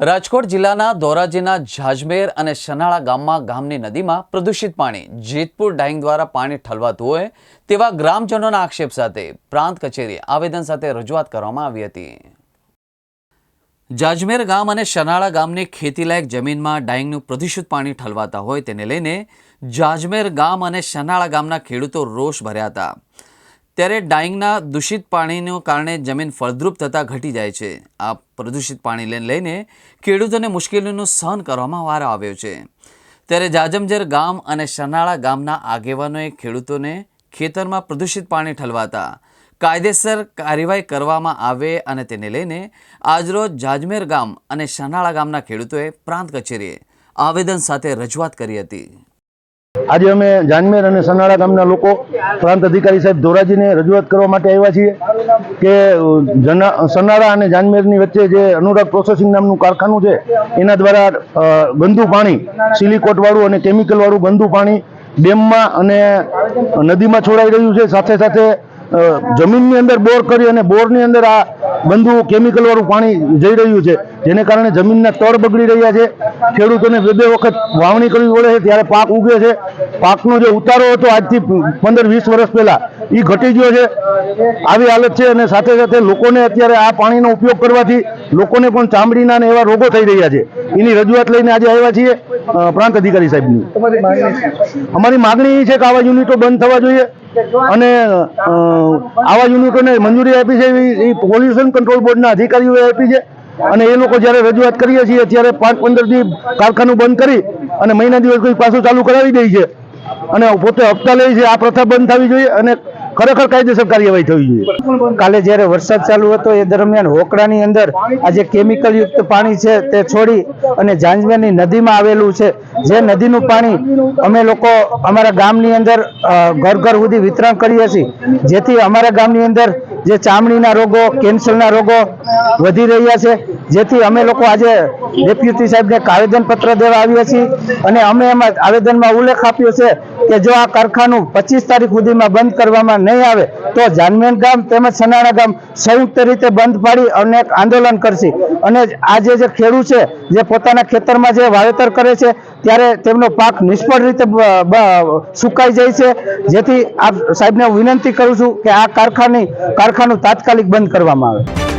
રાજકોટ જિલ્લાના ધોરાજીના ઝાજમેર અને શનાળા ગામમાં ગામની નદીમાં પ્રદૂષિત પાણી, જેતપુર ડાઈંગ દ્વારા પાણી ઠલવાતું હોય તેવા ગ્રામજનોના આક્ષેપ સાથે પ્રાંત કચેરીએ આવેદન સાથે રજૂઆત કરવામાં આવી હતી. જાજમેર ગામ અને શનાળા ગામની ખેતીલાયક જમીનમાં ડાઈંગનું પ્રદૂષિત પાણી ઠલવાતા હોય તેને લઈને જાજમેર ગામ અને શનાળા ગામના ખેડૂતો રોષ ભર્યા હતા. ત્યારે ડાઈંગના દૂષિત પાણીને કારણે જમીન ફળદ્રુપ થતાં ઘટી જાય છે. આ પ્રદૂષિત પાણીને લઈને ખેડૂતોને મુશ્કેલીનું સહન કરવામાં વારો આવ્યો છે. ત્યારે જાજમજર ગામ અને શનાળા ગામના આગેવાનોએ ખેડૂતોને ખેતરમાં પ્રદૂષિત પાણી ઠલવાતા કાયદેસર કાર્યવાહી કરવામાં આવે અને તેને લઈને આજરોજ જાજમેર ગામ અને શનાળા ગામના ખેડૂતોએ પ્રાંત કચેરીએ આવેદન સાથે રજૂઆત કરી હતી. આજે અમે જાનમેર અને સનાળા ગામના લોકો, પ્રાંત અધિકારી સાહેબ ધોરાજીને રજૂઆત કરવા માટે આવ્યા છીએ કે સનાળા અને જાનમેરની વચ્ચે જે અનુરાગ પ્રોસેસિંગ નામનું કારખાનું છે, એના દ્વારા ગંદુ પાણી, સિલિકોટવાળું અને કેમિકલવાળું ગંદુ પાણી ડેમમાં અને નદીમાં છોડાઈ રહ્યું છે. સાથે સાથે જમીનની અંદર બોર કરી અને બોરની અંદર આ બંધુ કેમિકલવાળું પાણી જઈ રહ્યું છે. જેને કારણે જમીનના તળ બગડી રહ્યા છે. ખેડૂતોને બે બે વખત વાવણી કરવી પડે છે. ત્યારે પાક ઉગે છે. પાકનો જે ઉતારો હતો આજથી પંદર વીસ વર્ષ પહેલા એ ઘટી ગયો છે. આવી હાલત છે અને સાથે સાથે લોકોને અત્યારે આ પાણીનો ઉપયોગ કરવાથી લોકોને પણ ચામડીના ને એવા રોગો થઈ રહ્યા છે. એની રજૂઆત લઈને આજે આવ્યા છીએ પ્રાંત અધિકારી સાહેબની. અમારી માગણી એ છે કે આવા યુનિટો બંધ થવા જોઈએ. અને આવા યુનિટોને મંજૂરી આપી છે એ પોલ્યુશન કંટ્રોલ બોર્ડના અધિકારીઓએ આપી છે. અને એ લોકો જ્યારે રજૂઆત કરીએ છીએ, ત્યારે પાંચ પંદર કારખાનું બંધ કરી અને મહિના દિવસ કોઈ પાછું ચાલુ કરાવી દે છે. અને પોતે હપ્તા લે છે, આ પ્રથા બંધ થવી જોઈએ અને ખરેખર કાયદેસર કાર્યવાહી થવી જોઈએ. કાલે જ્યારે વરસાદ ચાલુ હતો, એ દરમિયાન હોકડાની અંદર આ જે કેમિકલયુક્ત પાણી છે, તે છોડી અને જાંજમેરની નદીમાં આવેલું છે. જે નદીનું પાણી અમે લોકો અમારા ગામની અંદર ઘર ઘર સુધી વિતરણ કરીએ છીએ, જેથી અમારા ગામની અંદર જે ચામડીના રોગો, કેન્સરના રોગો વધી રહ્યા છે, જેથી અમે લોકો આજે ડેપ્યુટી સાહેબને આવેદનપત્ર દેવા આવ્યા છીએ અને અમે એમાં આવેદનમાં ઉલ્લેખ આપ્યો છે કે જો આ કારખાનું પચીસ તારીખ સુધીમાં બંધ કરવામાં નહીં આવે, તો જાનમેન ગામ તેમજ સનાણા ગામ સંયુક્ત રીતે બંધ પાડી અને આંદોલન કરશે. અને આજે જે ખેડૂત છે, જે પોતાના ખેતરમાં જે વાવેતર કરે છે, ત્યારે તેમનો પાક નિષ્ફળ રીતે સુકાઈ જાય છે. જેથી આપ સાહેબને વિનંતી કરું છું કે આ કારખાની, કારખાનું તાત્કાલિક બંધ કરવામાં આવે.